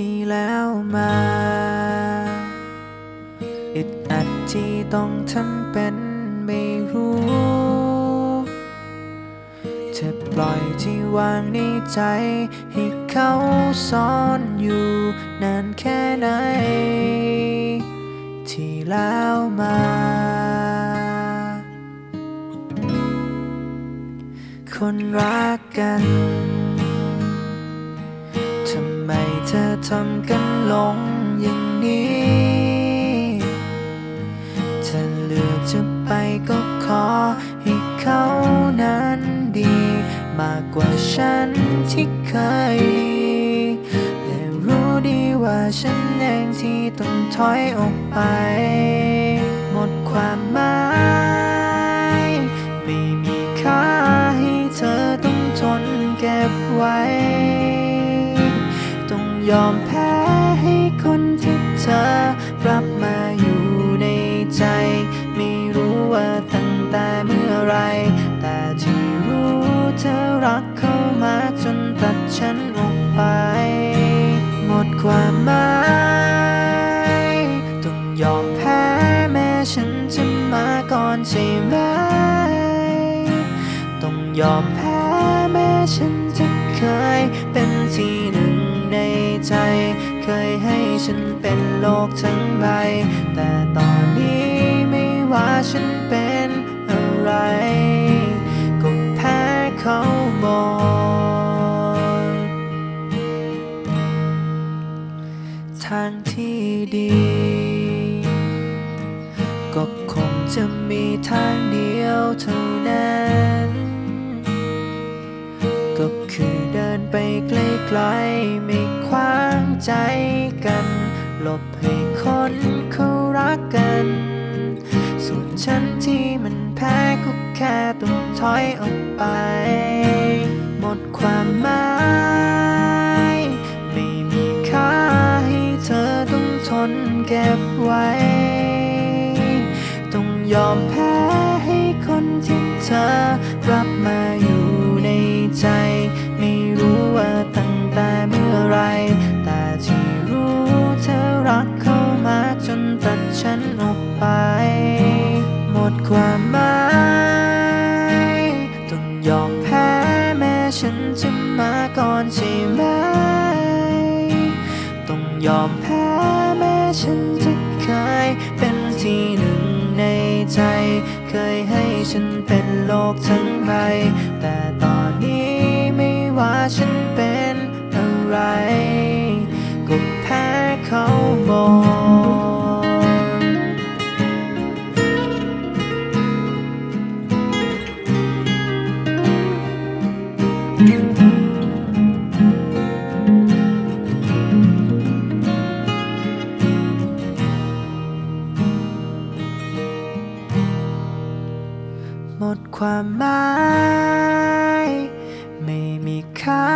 ที่แล้วมาอึดอัดที่ต้องทำเป็นไม่รู้เธอปล่อยที่วางในใจ ให้เขาซ่อนอยู่นานแค่ไหน ที่แล้วมาคนรักกัน ทำกันลงอย่างนี้เธอเลือกจะไปก็ขอให้เขานั้นดี มากกว่าฉันที่เคยดีและรู้ดีว่าฉันเองที่ต้องถอยออกไป หมดความหมายไม่มีค่าให้เธอต้องทนเก็บไว้ ยอมแพ้ให้คนที่เธอรับมาอยู่ในใจ ไม่รู้ว่าตั้งแต่เมื่อไร แต่ที่รู้เธอรักเขามากจนตัดฉันออกไป หมดความหมายต้องยอมแพ้แม้ฉันจะมาก่อนใช่ไหม ต้องยอมแพ้แม้ฉันจะเคยเป็นที่หนึ่ง ใจ เคยให้ฉันเป็นโลกทั้งใบ แต่ตอนนี้ไม่ว่าฉันเป็นอะไร ก็แพ้เขาหมดทางที่ดี ก็คงจะมีทางเดียวเท่านั้น ไกลไม่ขวางใจกันหลบให้คนเขารักกัน ส่วนฉันที่มันแพ้ก็แค่ต้องถอยออกไป หมดความหมายไม่มีค่าให้เธอต้องทนเก็บไว้ ต้องยอมแพ้ให้คนที่เธอรับ มาก่อนใช่ไหม ต้องยอมแพ้แม้ฉันจะเคยเป็นที่หนึ่งในใจ เคยให้ฉันเป็นโลกทั้งใบ แต่ตอนนี้ไม่ว่าฉันเป็นอะไร ความหมาย ไม่มีค่า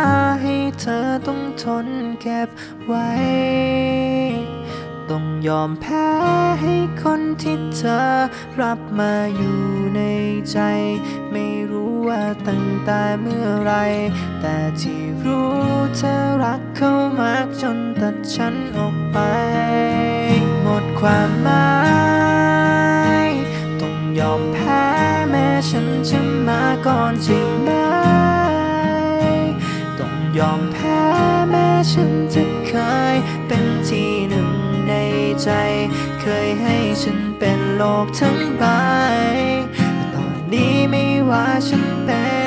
ให้เธอต้องทนเก็บไว้ ต้องยอมแพ้ให้คนที่เธอรับมาอยู่ในใจ ไม่รู้ว่าตั้งแต่เมื่อไร แต่ที่รู้เธอรักเขามากจนตัดฉันออกไป หมดความหมาย แม้ฉันจะมาก่อนใช่ไหม ต้องยอมแพ้แม้ฉันจะเคยเป็นที่หนึ่งในใจ เคยให้ฉันเป็นโลกทั้งใบแต่ตอนนี้ไม่ว่าฉันเป็น